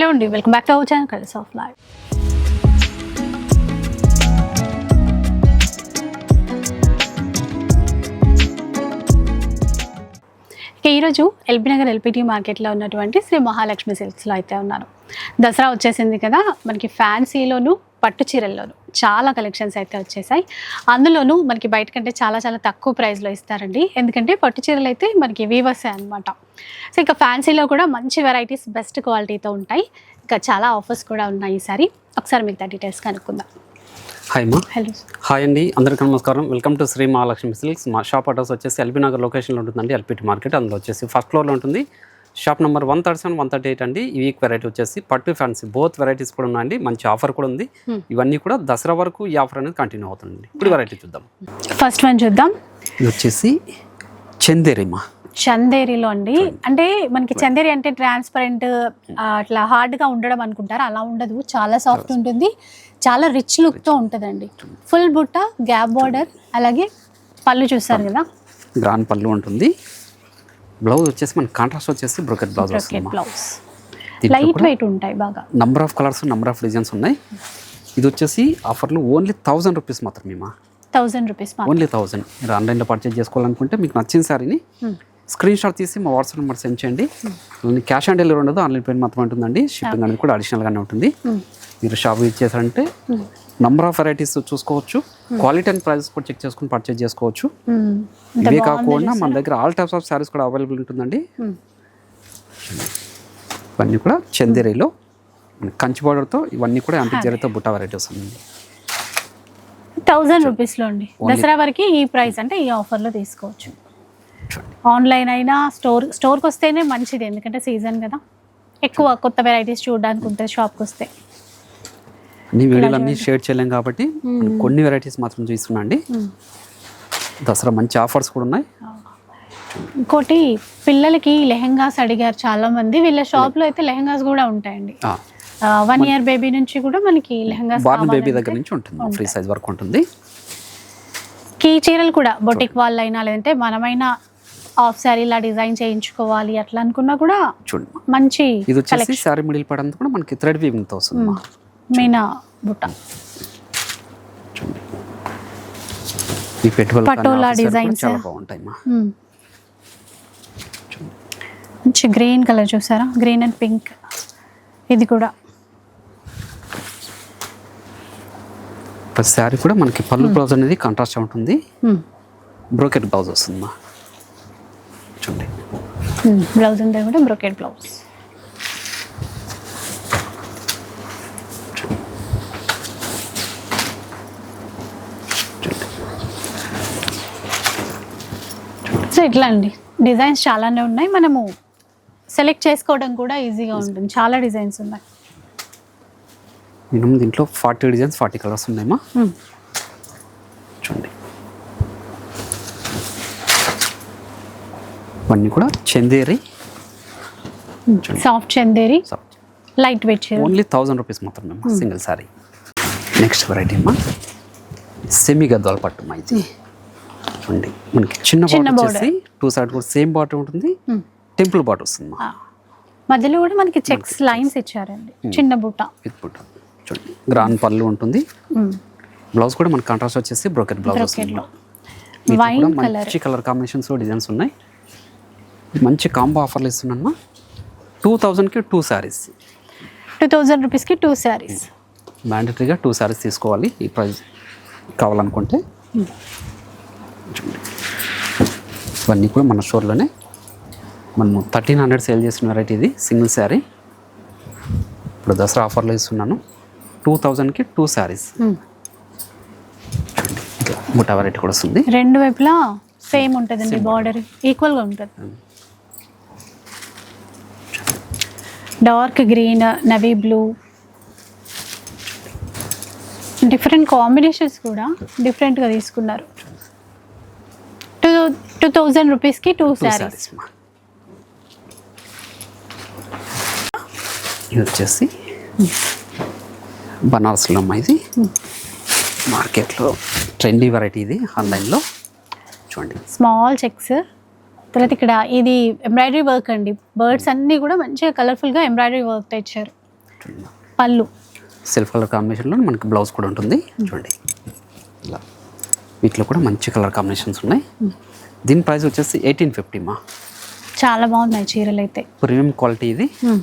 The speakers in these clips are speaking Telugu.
హలో అండి welcome back to our channel colours of life ఇక ఈరోజు ఎల్బీ నగర్ ఎల్పిటి మార్కెట్లో ఉన్నటువంటి శ్రీ మహాలక్ష్మి సిల్క్స్లో అయితే ఉన్నాను దసరా వచ్చేసింది కదా మనకి ఫ్యాన్సీలోను పట్టు చీరల్లోను చాలా కలెక్షన్స్ అయితే వచ్చేసాయి. అందులోనూ మనకి బయట కంటే చాలా చాలా తక్కువ ప్రైస్లో ఇస్తారండి. ఎందుకంటే పట్టు చీరలు అయితే మనకి వీవర్సే అనమాట సో ఇంకా ఫ్యాన్సీలో కూడా మంచి వెరైటీస్ బెస్ట్ క్వాలిటీతో ఉంటాయి. ఇంకా చాలా ఆఫర్స్ కూడా ఉన్నాయి ఈసారి ఒకసారి మిగతా డీటెయిల్స్ కనుక్కుందాం. హాయ్ మా హలో హాయ్ అండి. అందరికీ నమస్కారం. Welcome to Shri Mahalakshmi silks మా షాప్ అడ్రస్ వచ్చేసి ఎల్బీ నగర్ లొకేషన్లో ఉంటుందండి. LPT market. అందులో వచ్చేసి ఫస్ట్ ఫ్లోర్లో ఉంటుంది. Shop number one thirty seven one thirty eight అండి. ఈ వీక్ వెరైటీ వచ్చేసి పట్టు ఫ్యాన్సీ. బోత్ వెరైటీస్ కూడా ఉన్నాయండి. మంచి ఆఫర్ కూడా ఉంది. ఇవన్నీ కూడా దసరా వరకు ఈ ఆఫర్ అనేది కంటిన్యూ అవుతుంది ఇప్పుడు వెరైటీ చూద్దాం. ఫస్ట్ వన్ చూద్దాం. ఇది వచ్చేసి చందేరిమా. చందేరిలో అండి. అంటే మనకి చందేరి అంటే ట్రాన్స్పరెంట్ అట్లా hard గా ఉండడం అనుకుంటారు? అలా ఉండదు. చాలా సాఫ్ట్ ఉంటుంది. చాలా రిచ్తో ఉంటుందండి. ఫుల్ బుట్ట గ్యాప్ బార్డర్ అలాగే పళ్ళు చూస్తారు కదా? గ్రాండ్ పళ్ళు ఉంటుంది. బ్లౌజ్ వచ్చేసి మన కాంట్రాస్ట్ వచ్చేసి బ్రోకెట్ బ్లౌజ్ వస్తుంది బ్లౌజ్. దీంట్లో లైట్ వెయిట్ ఉంటాయి బాగా. Number of colours number of designs ఉన్నాయి. ఇది వచ్చేసి ఆఫర్లు ఓన్లీ థౌజండ్ రూపీస్ మాత్రమే మా థౌజండ్ రూపీస్ ఓన్లీ థౌజండ్ మీరు ఆన్లైన్లో పర్చేజ్ చేసుకోవాలనుకుంటే మీకు నచ్చిన శారీని స్క్రీన్ షాట్ తీసి మా వాట్సాప్ నెంబర్ సెండ్ చేయండి. క్యాష్ ఆన్ డెలివరీ ఉండదు ఆన్లైన్ పేమెంట్ మాత్రమే ఉంటుందండి. షిప్పింగ్ అనేది కూడా అడిషనల్గానే ఉంటుంది. మీరు షాప్ ఇచ్చేసారంటే నంబర్ ఆఫ్ వెరైటీస్ చూసుకోవచ్చు. క్వాలిటీ అండ్ ప్రైజెస్ కూడా చెక్ చేసుకుని పర్చేజ్ చేసుకోవచ్చు. ఇవే కాకుండా మన దగ్గర ఆల్ టైప్స్ ఆఫ్ శారీస్ కూడా అవైలబుల్ ఉంటుందండి. ఇవన్నీ కూడా చందేరిలో కంచి బార్డర్తో ఇవన్నీ కూడా యాంటిక్ జరీతో బుట్ట వెరైటీస్ ఉంది థౌజండ్ రూపీస్లో అండి. దసరా వరకు ఈ ప్రైస్ అంటే ఈ ఆఫర్లో తీసుకోవచ్చు. ఆన్లైన్ అయినా స్టోర్ స్టోర్కి వస్తేనే మంచిది. ఎందుకంటే సీజన్ కదా. ఎక్కువ కొత్త వెరైటీస్ చూడడానికి ఉంటుంది షాప్కి వస్తే. అన్ని వీడియోలు అన్ని షేర్ చేయలేం కాబట్టి కొన్ని వెరైటీస్ మాత్రం చూస్తున్నా అండి. దసరా మంచి ఆఫర్స్ కూడా ఉన్నాయి. ఇంకోటి పిల్లలకి లెహెంగాస్ అడిగారు చాలా మంది వీళ్ళ షాప్లో అయితే లెహెంగాస్ కూడా ఉంటాయండి. వన్ ఇయర్ బేబీ నుంచి కూడా మనకి లెహెంగాస్ బార్న్ బేబీ దగ్గర నుంచి ఉంటుంది. ఫ్రీ సైజ్ వరకు ఉంటుంది. కీ చీరలు కూడా బొటిక్ వాళ్ళైనా లేదంటే మనమైనా ఆఫ్ శారీ ఇలా డిజైన్ చేయించుకోవాలి అట్లా అనుకున్నా కూడా మంచి ఇది వచ్చేసి శారీ మిడిల్ పడంతా కూడా మనకి థ్రెడ్ వీవింగ్తో వస్తుంది. అమ్మా. మీనా? బుట్ట. ఈ పెట్టుబడి పటోలా designs. చాలా. మంచి గ్రీన్ కలర్ చూసారా? Green and pink. ఇది కూడా. ప్రతి శారీ కూడా మనకి పళ్ళు బ్లౌజ్ అనేది కాంట్రాస్ట్ ఉంటుంది. బ్రోకెట్ బ్లౌజ్ వస్తుంది మా చూడండి. మ్మ్. బ్లౌజ్ అంతా కూడా? బ్రొకెట్ బ్లౌజ్ సో ఇట్లా అండి. డిజైన్స్ చాలానే ఉన్నాయి. మనము సెలెక్ట్ చేసుకోవడం కూడా ఈజీగా ఉంటుంది. చాలా డిజైన్స్ ఉన్నాయి. మినిమం దీంట్లో ఫార్టీ డిజైన్స్ ఫార్టీ కలర్స్ ఉన్నాయమ్మా. మ్మ్. చూడండి. ఇవన్నీ కూడా Chanderi. Soft Chanderi. Light weight only thousand rupees మాత్రమే సింగిల్ సారీ నెక్స్ట్ వెరైటీ అమ్మా. సెమీ గద్వాల పట్టు ఇది చూడండి మనకి చిన్న బాట్ border. వచ్చేసి టూ సైడ్ కూడా సేమ్ బాట్ ఉంటుంది. టెంపుల్ బాట్ వస్తుంది. మధ్యలో కూడా మనకి చెక్స్ లైన్స్ ఇచ్చారండి. చిన్న బుట్ట విత్ బుట్ట చూడండి. గ్రాండ్ పళ్ళు ఉంటుంది. బ్లౌజ్ కూడా మన కాంట్రాస్ట్ వచ్చేసి బ్రోకెట్ బ్లౌజ్ వస్తుంది వైన్ కలర్ మంచి కలర్ కాంబినేషన్స్ డిజైన్స్ ఉన్నాయి. మంచి కాంబో ఆఫర్లు ఇస్తున్నా టూ థౌజండ్కి టూ శారీస్ టూ థౌజండ్ రూపీస్కి టూ శారీస్ మ్యాండటరీగా టూ శారీస్ తీసుకోవాలి. ఈ ప్రైస్ కావాలనుకుంటే. చూడండి. ఇవన్నీ కూడా మన స్టోర్లోనే మనం థర్టీన్ హండ్రెడ్ సేల్ చేసిన వెరైటీ ఇది సింగిల్ శారీ. ఇప్పుడు దసరా ఆఫర్లో ఇస్తున్నాను. టూ థౌజండ్కి టూ శారీస్. బుట్ట వెరైటీ కూడా వస్తుంది. రెండు వైపులా సేమ్ ఉంటుందండి బార్డర్ ఈక్వల్గా ఉంటుంది. Dark green navy blue different combinations కూడా డిఫరెంట్గా తీసుకున్నారు. టూ థౌజండ్ రూపీస్కి టూ శారీస్ ఇది వచ్చేసి బనారస్లో అమ్మా ఇది మార్కెట్లో ట్రెండీ వెరైటీ ఇది ఆన్లైన్లో చూడండి. స్మాల్ చెక్స్ తర్వాత ఇక్కడ ఇది ఎంబ్రాయిడరీ వర్క్ అండి. బర్డ్స్ అన్నీ కూడా మంచిగా కలర్ఫుల్గా ఎంబ్రాయిడరీ వర్క్ మా. పళ్ళు. సెల్ఫ్ కలర్ కాంబినేషన్లో మనకి బ్లౌజ్ కూడా ఉంటుంది. చూడండి. ఇలా. వీటిలో కూడా మంచి కలర్ కాంబినేషన్స్ ఉన్నాయి. దీని ప్రైస్ వచ్చేసి ఎయిటీన్ ఫిఫ్టీ మా. చాలా బాగున్నాయి చీరలు అయితే ప్రీమియం క్వాలిటీ ఇది. మ్మ్.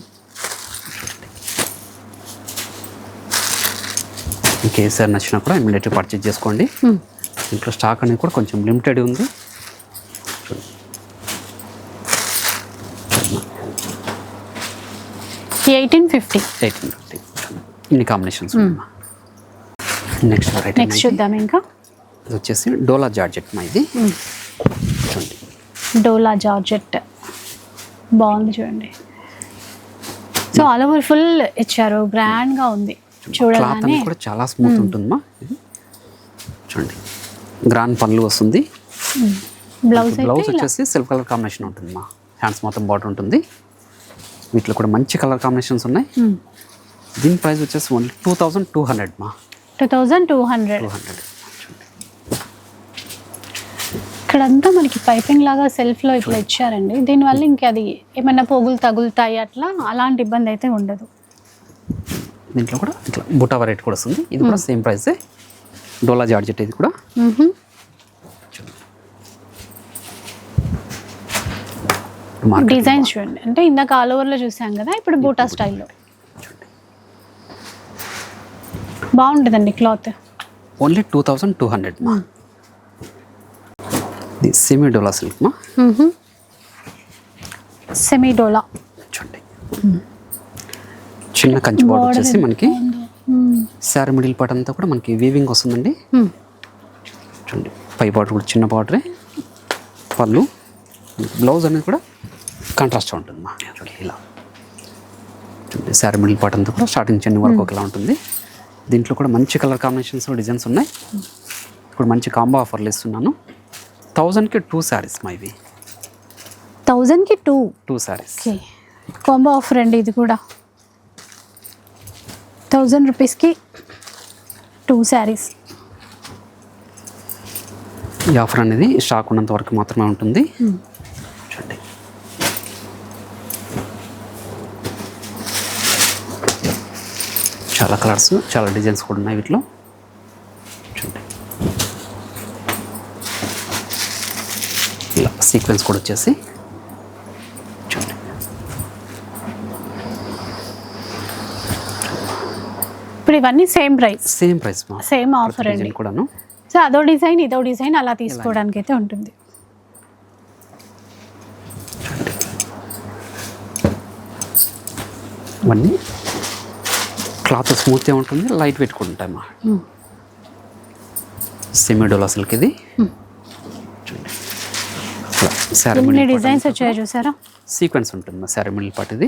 మీకు ఏ సార్ నచ్చినా కూడా ఇమీడియట్గా పర్చేజ్ చేసుకోండి. ఇంట్లో స్టాక్ అనేది కూడా కొంచెం లిమిటెడ్ ఉంది. Eighteen fifty. Eighteen fifty. ఇన్ని కాంబినేషన్స్ నెక్స్ట్ వెరైటీ నెక్స్ట్ చూద్దాం ఇంకా. ఇది వచ్చేసి డోలా జార్జెట్ మా ఇది. డోలా జార్జెట్. బాగుంది చూడండి. సో ఆల్ ఓవర్ ఫుల్ ఇచ్చారు. గ్రాండ్గా ఉంది. చూడగానే కూడా చాలా స్మూత్ ఉంటుందమ్మా. ఇది. చూడండి. గ్రాండ్ పళ్ళు వస్తుంది. బ్లౌజ్ బ్లౌజ్ అయితే ఇలా. వచ్చేసి సిల్క్ కలర్ కాంబినేషన్ ఉంటుందమ్మా. హ్యాండ్స్ మొత్తం బార్డర్ ఉంటుంది. వీటిలో కూడా మంచి కలర్ కాంబినేషన్స్ ఉన్నాయి. దీని ప్రైస్ వచ్చేసి only two thousand two hundred మా. Two thousand two hundred two hundred ఇక్కడంతా మనకి పైపింగ్ లాగా సెల్ఫ్లో ఇట్లా ఇచ్చారండి. దీనివల్ల ఇంక అది ఏమైనా పోగులు తగులుతాయి అట్లా అలాంటి ఇబ్బంది అయితే ఉండదు. దీంట్లో కూడా ఇట్లా బుటా వెరైటీ కూడా వస్తుంది. ఇది కూడా సేమ్ ప్రైసే డోలా జార్జెట్ ఇది కూడా. డిజైన్స్ చూడండి. అంటే ఇందాక ఆల్ ఓవర్లో చూసాం కదా ఇప్పుడు బూటా స్టైల్లో. బాగుంటుందండి cloth. Only two thousand two hundred మా ఇది సెమీ డోలా సిల్క్ మా సెమీ డోలా చూడండి. చిన్న కంచి బార్డర్ వచ్చేసి మనకి శారీ మిడిల్ పార్ట్ అంతా కూడా మనకి వీవింగ్ వస్తుందండి. చూడండి. పై బార్డర్ కూడా చిన్న బార్డరే పళ్ళు. బ్లౌజ్ అనేది కూడా కాంట్రాస్ట్ ఉంటుంది మా చూడండి ఇలా. చూడండి శారీ మిడిల్ పార్ట్ అంతా కూడా స్టార్టింగ్ చిన్న వరకు ఒకలా ఉంటుంది. దీంట్లో కూడా మంచి కలర్ కాంబినేషన్స్ డిజైన్స్ ఉన్నాయి. ఇప్పుడు మంచి కాంబో ఆఫర్లు ఇస్తున్నాను. థౌజండ్కి టూ శారీస్ మా ఇవి థౌజండ్కి two two saris okay combo offer అండి ఇది కూడా. థౌజండ్ రూపీస్కి టూ శారీస్ ఈ ఆఫర్ అనేది స్టాక్ ఉన్నంత వరకు మాత్రమే ఉంటుంది. చూడండి. చాలా కలర్స్ చాలా డిజైన్స్ కూడా ఉన్నాయి వీటిలో చూడండి ఇలా సీక్వెన్స్ కూడా వచ్చేసి చూడండి. ఇప్పుడు ఇవన్నీ సేమ్ ప్రైస్. సేమ్ ప్రైస్ మా సేమ్ ఆఫర్ అండి. కూడాను. సో అదో డిజైన్ ఇదో డిజైన్ అలా తీసుకోవడానికి అయితే ఉంటుంది. ఇవన్నీ క్లాత్ స్మూత్గా ఉంటుంది లైట్ వెయిట్ కూడా ఉంటాయి మా. సెమీడోలా సిల్క్ ఇది డిజైన్స్ వచ్చాయో చూసారా? సీక్వెన్స్ ఉంటుంది మా శారీ మిడిల్ పార్ట్ ఇది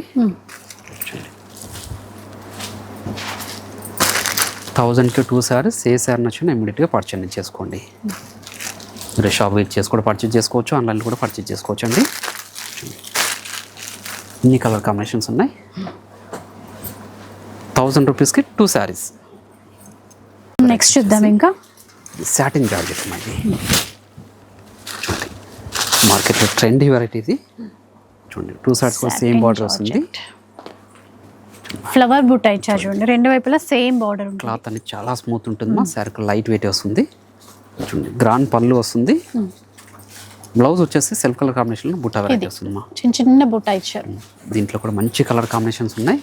థౌజండ్కి టూ సారీస్ ఏ సారీ నచ్చినా ఇమీడియట్గా పర్చేజ్ చేసుకోండి. మీరు షాప్ చేసి కూడా పర్చేజ్ చేసుకోవచ్చు ఆన్లైన్లో కూడా పర్చేజ్ చేసుకోవచ్చు అండి. ఇన్ని కలర్ కాంబినేషన్స్ ఉన్నాయి. థౌజండ్ రూపీస్కి టూ శారీస్ నెక్స్ట్ చూద్దాం ఇంకా. సాటిన్ జార్జెట్ ఇది చూడండి మార్కెట్లో ట్రెండీ వెరైటీ ఇది. చూడండి టూ సారీస్ కూడా సేమ్ బార్డర్ వస్తుంది. ఫ్లవర్ బుట్ట ఇచ్చారు చూడండి రెండు వైపులా సేమ్ బార్డర్ క్లాత్ అనేది చాలా స్మూత్ ఉంటుంది. మా శారీకి లైట్ వెయిట్ వస్తుంది. చూడండి గ్రాండ్ పళ్ళు వస్తుంది. బ్లౌజ్ వచ్చేసి సెల్ఫ్ కలర్ కాంబినేషన్లో బుట్టా వెరైటీ వస్తుంది మా. చిన్న చిన్న బుట్ట ఇచ్చారు. దీంట్లో కూడా మంచి కలర్ కాంబినేషన్స్ ఉన్నాయి.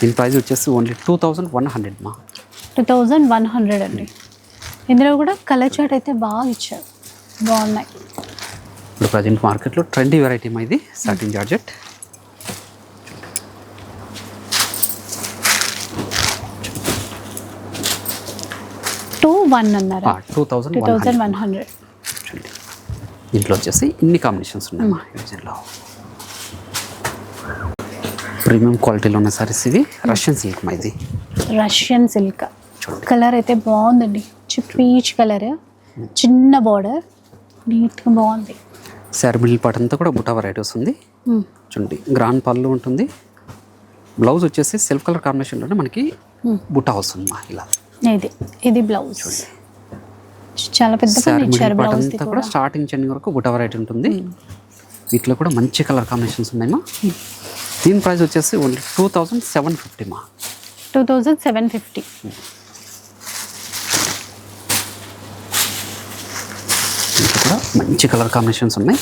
దీని ప్రైస్ వచ్చేసి only two thousand one hundred మా. టూ థౌజండ్ వన్ హండ్రెడ్ అండి. ఇందులో కూడా కలర్ చాట్ అయితే బాగా ఇచ్చారు. బాగున్నాయి. ఇప్పుడు ప్రజెంట్ మార్కెట్లో ట్రెండీ వెరైటీ మా ఇది సాటిన్ జార్జెట్ టూ వన్ అన్నారు? Two thousand two one thousand one hundred దీంట్లో వచ్చేసి ఇన్ని కాంబినేషన్స్ ఉన్నాయి మా డిజైన్లో ప్రీమియం క్వాలిటీలో ఉన్న సారీస్ ఇవి. రష్యన్ సిల్క్ మా ఇది. రష్యన్ సిల్క్ కలర్ అయితే బాగుందండి. పీచ్ కలర్ చిన్న బార్డర్ నీట్గా బాగుంది. శారీ అంతా కూడా బుటా వెరైటీ వస్తుంది. చూడండి గ్రాండ్ పళ్ళు ఉంటుంది. బ్లౌజ్ వచ్చేసి సెల్ఫ్ కలర్ కాంబినేషన్లోనే మనకి బుటా వస్తుంది మా ఇలా. ఇది ఇది బ్లౌజ్ చాలా పెద్ద అంతా కూడా స్టార్టింగ్ చెండింగ్ వరకు బుటా వెరైటీ ఉంటుంది. వీటిలో కూడా మంచి కలర్ కాంబినేషన్స్ ఉన్నాయి మా దీని ప్రైస్ వచ్చేసి only two thousand seven fifty మా. టూ థౌజండ్ సెవెన్ ఫిఫ్టీ కూడా మంచి కలర్ కాంబినేషన్స్ ఉన్నాయి.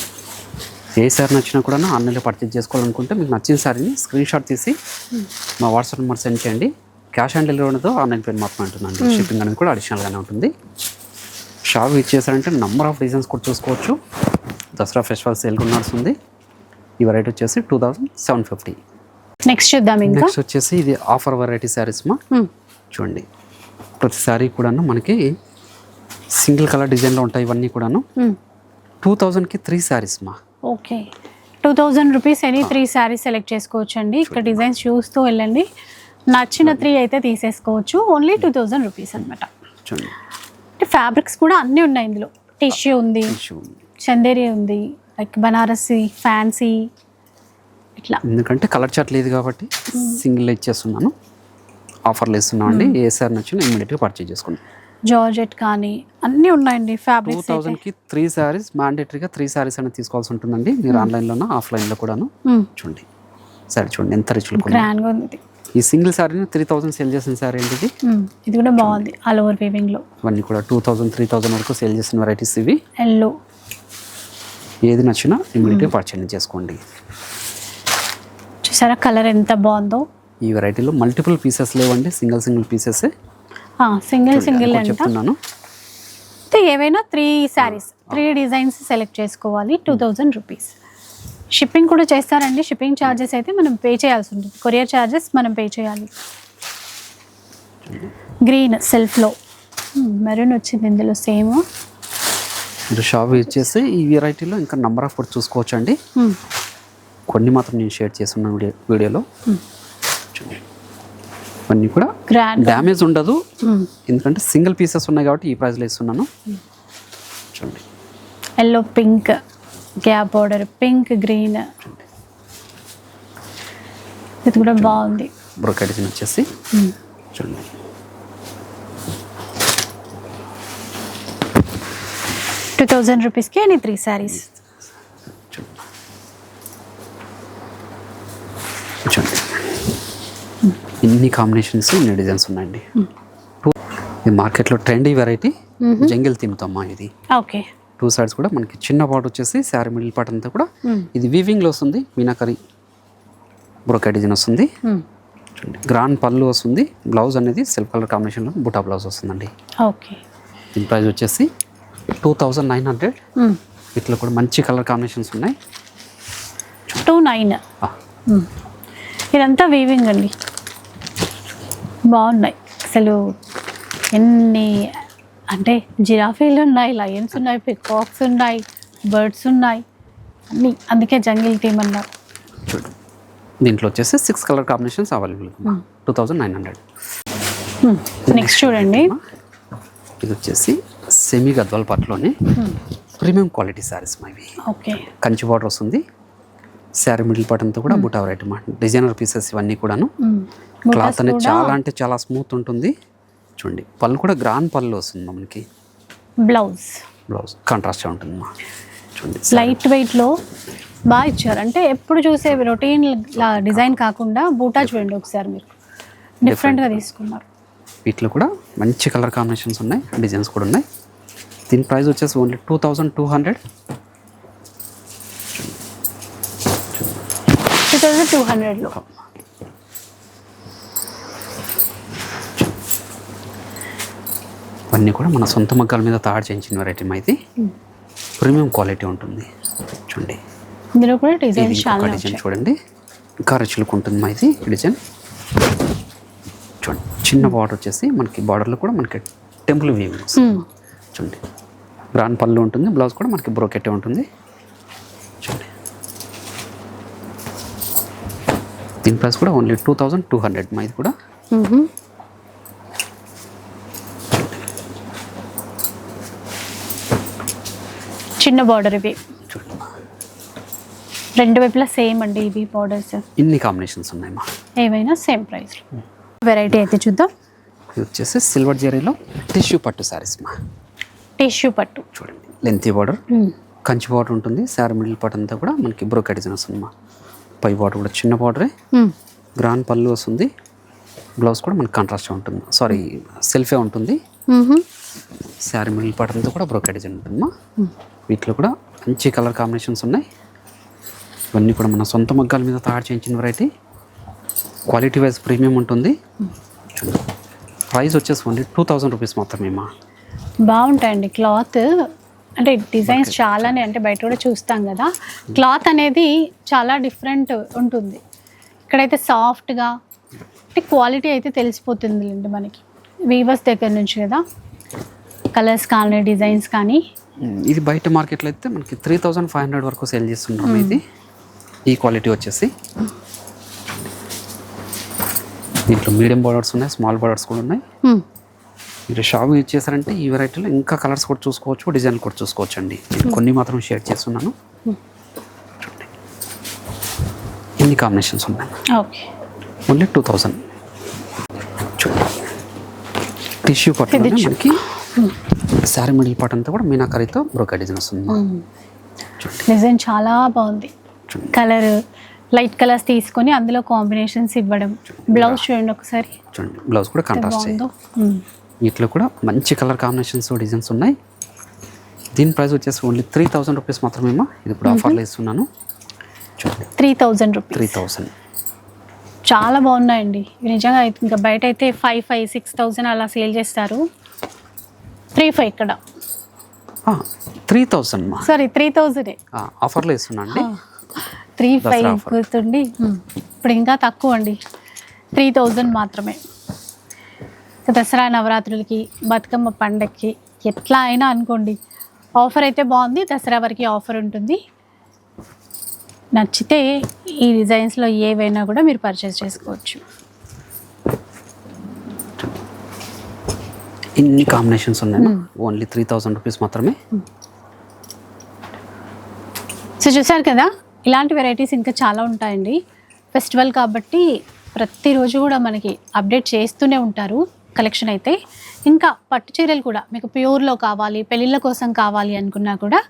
ఏ సారీ నచ్చినా కూడా ఆన్లైన్లో పర్చేజ్ చేసుకోవాలనుకుంటే మీకు నచ్చిన సారీని స్క్రీన్ షాట్ తీసి మా వాట్సాప్ నెంబర్ సెండ్ చేయండి. క్యాష్ ఆన్ డెలివరీ ఉండదు ఆన్లైన్ పేమెంట్ మాత్రమే ఉంటుందండి షిప్పింగ్ అనేది కూడా అడిషనల్గానే ఉంటుంది. షాప్ ఇచ్చేసారంటే నంబర్ ఆఫ్ డిజైన్స్ కూడా చూసుకోవచ్చు. దసరా ఫెస్టివల్ సేల్ కూడా నడుస్తుంది. ఈ వెరైటీ వచ్చేసి two thousand seven fifty next చూద్దాం ఇంకా. నెక్స్ట్ వచ్చేసి ఇది ఆఫర్ వెరైటీ శారీస్ మా. మ్మ్. చూడండి. ప్రతి శారీ కూడాను మనకి సింగిల్ కలర్ డిజైన్లో ఉంటాయి ఇవన్నీ కూడాను. టూ థౌజండ్కి త్రీ శారీస్ మా. Okay. Two thousand rupees any three saris select చేసుకోవచ్చు అండి ఇక్కడ డిజైన్స్ చూస్తూ వెళ్ళండి. నచ్చిన త్రీ అయితే తీసేసుకోవచ్చు. ఓన్లీ టూ థౌజండ్ రూపీస్ అనమాట అంటే ఫ్యాబ్రిక్స్ కూడా అన్నీ ఉన్నాయి ఇందులో. టిష్యూ ఉంది. చందేరి ఉంది. లైక్ బనారసి ఫ్యాన్సీ ఇట్లా. ఎందుకంటే కలర్ చార్ట్ లేదు కాబట్టి సింగిల్ ఇచ్చేస్తున్నాను. ఆఫర్లు ఇస్తున్నాం అండి ఏ సారీ నచ్చినా ఇమీడియట్గా పర్చేజ్ చేసుకోండి. జార్జెట్ కానీ అన్నీ ఉన్నాయండి టూ ఫ్యాబ్రిక్స్ అయితే. థౌజండ్కి త్రీ శారీస్ మ్యాండేటరీగా త్రీ శారీస్ అనేది తీసుకోవాల్సి ఉంటుందండి. మీరు ఆన్లైన్లోనా ఆఫ్లైన్లో కూడాను చూడండి. సరే చూడండి ఎంత రిచ్. గ్రాండ్గా ఉంది. ఈ సింగిల్ శారీని త్రీ థౌజండ్ సేల్ చేసిన శారీ అండి ఇది. ఇది కూడా బాగుంది ఆల్ ఓవర్ వీవింగ్లో ఇవన్నీ కూడా టూ థౌజండ్ త్రీ థౌజండ్ వరకు సేల్ చేసిన వెరైటీస్ ఇవి. ఎల్లో ఏది నచ్చినా ఇమీడియట్గా పర్చేజ్ చేసుకోండి. చూసారా కలర్ ఎంత బాగుందో? ఈ వెరైటీలో మల్టిపుల్ పీసెస్ లేవండి single single pieces single single అంట చెప్తున్నాను. అయితే ఏవైనా three saris three designs select చేసుకోవాలి టూ థౌజండ్ రూపీస్ షిప్పింగ్ కూడా చేస్తారండి షిప్పింగ్ ఛార్జెస్ అయితే మనం పే చేయాల్సి ఉంటుంది. కొరియర్ ఛార్జెస్ మనం పే చేయాలి. గ్రీన్ సెల్ఫ్లో మెరూన్ వచ్చింది ఇందులో సేమ్ షాప్ ఇచ్చేసి ఈ వెరైటీలో ఇంకా నంబర్ ఆఫ్ కూడా చూసుకోవచ్చు అండి కొన్ని మాత్రం నేను షేర్ చేస్తున్నాను వీడియో వీడియోలో. చూడండి. ఇవన్నీ కూడా డ్యామేజ్ ఉండదు. ఎందుకంటే సింగిల్ పీసెస్ ఉన్నాయి కాబట్టి ఈ ప్రైస్లో ఇస్తున్నాను. చూడండి. Yellow pink gap border pink green ఇది కూడా బాగుంది. డిజైన్ వచ్చేసి. చూడండి. టూ థౌజండ్ రూపీస్కి అని త్రీ శారీస్ చూడండి చూడండి ఇన్ని కాంబినేషన్స్ ఇన్ని డిజైన్స్ ఉన్నాయండి. ఇది మార్కెట్లో ట్రెండీ వెరైటీ జంగిల్ థీమ్తో అమ్మా ఇది. ఓకే. టూ సైడ్స్ కూడా మనకి చిన్న పార్ట్ వచ్చేసి శారీ మిడిల్ పార్ట్ అంతా కూడా ఇది వీవింగ్లో వస్తుంది మీనాకరి బ్రోకా డిజైన్ వస్తుంది. గ్రాండ్ పళ్ళు వస్తుంది బ్లౌజ్ అనేది సెల్ఫ్ కలర్ కాంబినేషన్లో బుటా బ్లౌజ్ వస్తుందండి. ఓకే. దీని ప్రైస్ వచ్చేసి టూ థౌజండ్ నైన్ హండ్రెడ్ వీటిలో కూడా మంచి కలర్ కాంబినేషన్స్ ఉన్నాయి. టూ నైన్ ఇదంతా వీవింగ్ అండి. బాగున్నాయి. అసలు ఎన్ని అంటే జిరాఫీలు ఉన్నాయి లయన్స్ ఉన్నాయి పికాక్స్ ఉన్నాయి బర్డ్స్ ఉన్నాయి అన్ని. అందుకే జంగిల్ థీమ్ అన్నారు. చూడు దీంట్లో వచ్చేసి six colour combinations available two thousand nine hundred. Next చూడండి. ఇది వచ్చేసి సెమీ గద్వాల్ పట్టులోనే ప్రీమియం క్వాలిటీ శారీస్ ఇవి. ఓకే. కంచి బార్డర్ వస్తుంది. శారీ మిడిల్ పార్ట్ అంతా కూడా బుటా వెరైటీ మాట డిజైనర్ పీసెస్ ఇవన్నీ కూడాను. క్లాత్ అనేది చాలా అంటే చాలా స్మూత్ ఉంటుంది. చూడండి పళ్ళు కూడా గ్రాండ్ పళ్ళు వస్తుంది మనకి. బ్లౌజ్. బ్లౌజ్ కాంట్రాస్ట్ ఉంటుంది మా. చూడండి లైట్ వెయిట్లో బాగా ఇచ్చారు. అంటే ఎప్పుడు చూసే రొటీన్ డిజైన్ కాకుండా బూటా చూడండి ఒకసారి మీరు. డిఫరెంట్గా తీసుకున్నారు. వీటిలో కూడా మంచి కలర్ కాంబినేషన్స్ ఉన్నాయి. డిజైన్స్ కూడా ఉన్నాయి. దీని ప్రైస్ వచ్చేసి only two thousand two hundred. Two thousand two హండ్రెడ్లో. ఇవన్నీ కూడా మన సొంత మగ్గాల మీద తయారు చేయించిన వెరైటీ ఇది. ప్రీమియం క్వాలిటీ ఉంటుంది. చూడండి. ఇందులో కూడా ఇంకొక చాలా డిజైన్ చూడండి. ఇంకా రిచ్లుక్ ఉంటుంది మా ఇది డిజైన్ చూడండి. చిన్న బార్డర్ వచ్చేసి మనకి బార్డర్లో కూడా మనకి టెంపుల్ వస్తుంది మ్మ్. చూడండి. గ్రాండ్ పళ్ళు ఉంటుంది. బ్లౌజ్ కూడా మనకి బ్రోకెట్టే ఉంటుంది. చూడండి. దీని ప్రైస్ కూడా only two thousand two hundred మా ఇది కూడా. చిన్న బార్డర్ ఇవి. రెండు వైపులా సేమ్ అండి ఇవి బార్డర్స్ ఇన్ని కాంబినేషన్స్ ఉన్నాయి మా. ఏవైనా సేమ్ ప్రైస్ వెరైటీ అయితే చూద్దాం. ఇది వచ్చేసి సిల్వర్ జరీలో టిష్యూ పట్టు శారీస్ మా. టిష్యూ పట్టు. చూడండి లెంతీ బార్డర్ మ్మ్. కంచి బార్డర్ ఉంటుంది శారీ మిడిల్ పార్ట్ అంతా కూడా మనకి బ్రోకెట్ డిజైన్ వస్తుంది మా. పై బార్డర్ కూడా చిన్న బార్డరే. గ్రాండ్ పళ్ళు వస్తుంది. బ్లౌజ్ కూడా మనకి కాంట్రాస్ట్ ఉంటుంది. సారీ సెల్ఫే ఉంటుంది. శారీ మిడిల్ పార్ట్ అంతా కూడా బ్రోకెట్ డిజైన్ ఉంటుందమ్మా. వీటిలో కూడా మంచి కలర్ కాంబినేషన్స్ ఉన్నాయి. ఇవన్నీ కూడా మన సొంత మగ్గాల మీద తయారు చేయించిన వెరైటీ క్వాలిటీ వైజ్ ప్రీమియం ఉంటుంది. ప్రైస్ వచ్చేసి ఓన్లీ టూ థౌజండ్ రూపీస్ మాత్రమేమా. బాగుంటాయండి క్లాత్ అంటే డిజైన్స్ చాలానే అంటే బయట కూడా చూస్తాం కదా. క్లాత్ అనేది చాలా డిఫరెంట్ ఉంటుంది. ఇక్కడైతే సాఫ్ట్గా అంటే క్వాలిటీ అయితే తెలిసిపోతుంది అండి మనకి. వీవర్స్ దగ్గర నుంచి కదా. కలర్స్ కానీ డిజైన్స్ కానీ. ఇది బయట మార్కెట్లో అయితే మనకి త్రీ థౌజండ్ ఫైవ్ హండ్రెడ్ వరకు సేల్ చేస్తున్నాం ఇది. ఈ క్వాలిటీ వచ్చేసి. దీంట్లో మీడియం బార్డర్స్ ఉన్నాయి స్మాల్ బార్డర్స్ కూడా ఉన్నాయి. మీరు షాప్ యూజ్ చేశారంటే ఈ వెరైటీలో ఇంకా కలర్స్ కూడా చూసుకోవచ్చు డిజైన్ కూడా చూసుకోవచ్చు అండి నేను కొన్ని మాత్రం షేర్ చేస్తున్నాను. ఎన్ని కాంబినేషన్స్ ఉన్నాయి? ఓకే. ఓన్లీ టూ థౌజండ్ చూడండి టిష్యూ ఇది మనకి శారీ మిడిల్ పార్ట్ అంతా కూడా మీనాకరితో బ్రోకా డిజైన్ వస్తుంది డిజైన్ చాలా బాగుంది. కలర్ లైట్ కలర్స్ తీసుకొని అందులో కాంబినేషన్స్ ఇవ్వడం. బ్లౌజ్ చూడండి ఒకసారి. చూడండి. బ్లౌజ్ కూడా కాంట్రాస్ట్. వీటిలో కూడా మంచి కలర్ కాంబినేషన్స్ డిజైన్స్ ఉన్నాయి. దీని ప్రైస్ వచ్చేసి ఓన్లీ త్రీ థౌసండ్ రూపీస్ మాత్రమేమో ఇది ఇప్పుడు ఆఫర్లో ఇస్తున్నాను. చూడండి. Three thousand rupees three thousand చాలా బాగున్నాయండి. ఇవి నిజంగా ఇంకా బయట అయితే ఫైవ్ ఫైవ్ సిక్స్ థౌజండ్ అలా సేల్ చేస్తారు. త్రీ ఫైవ్ ఇక్కడ. త్రీ థౌసండ్ సారీ త్రీ థౌజండే ఆఫర్లో ఇస్తున్నా అండి. Three five. గుర్తుండి. ఇప్పుడు ఇంకా తక్కువ అండి. త్రీ థౌజండ్ మాత్రమే. దసరా నవరాత్రులకి బతుకమ్మ పండగకి ఎట్లా అయినా అనుకోండి. ఆఫర్ అయితే బాగుంది దసరా వరకు ఆఫర్ ఉంటుంది. నచ్చితే ఈ డిజైన్స్లో ఏవైనా కూడా మీరు పర్చేస్ చేసుకోవచ్చు. ఇన్ని కాంబినేషన్స్ ఉన్నాయి ఓన్లీ త్రీ థౌసండ్ రూపీస్ మాత్రమే. సో చూసారు కదా ఇలాంటి వెరైటీస్ ఇంకా చాలా ఉంటాయండి. ఫెస్టివల్ కాబట్టి ప్రతిరోజు కూడా మనకి అప్డేట్ చేస్తూనే ఉంటారు. కలెక్షన్ అయితే. ఇంకా పట్టు చీరలు కూడా మీకు ప్యూర్లో కావాలి పెళ్ళిళ్ళ కోసం కావాలి అనుకున్నా కూడా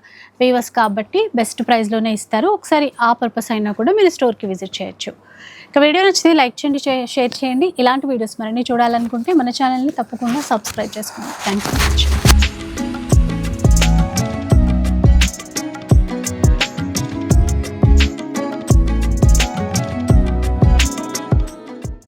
వేవర్స్ కాబట్టి బెస్ట్ ప్రైస్లోనే ఇస్తారు. ఒకసారి ఆ పర్పస్ అయినా కూడా మీరు స్టోర్కి విజిట్ చేయొచ్చు. ఇక వీడియో నచ్చితే లైక్ చేయండి షేర్ చేయండి. ఇలాంటి వీడియోస్ మరిన్ని చూడాలనుకుంటే మన ఛానల్ని తప్పకుండా సబ్స్క్రైబ్ చేసుకోండి. Thank you much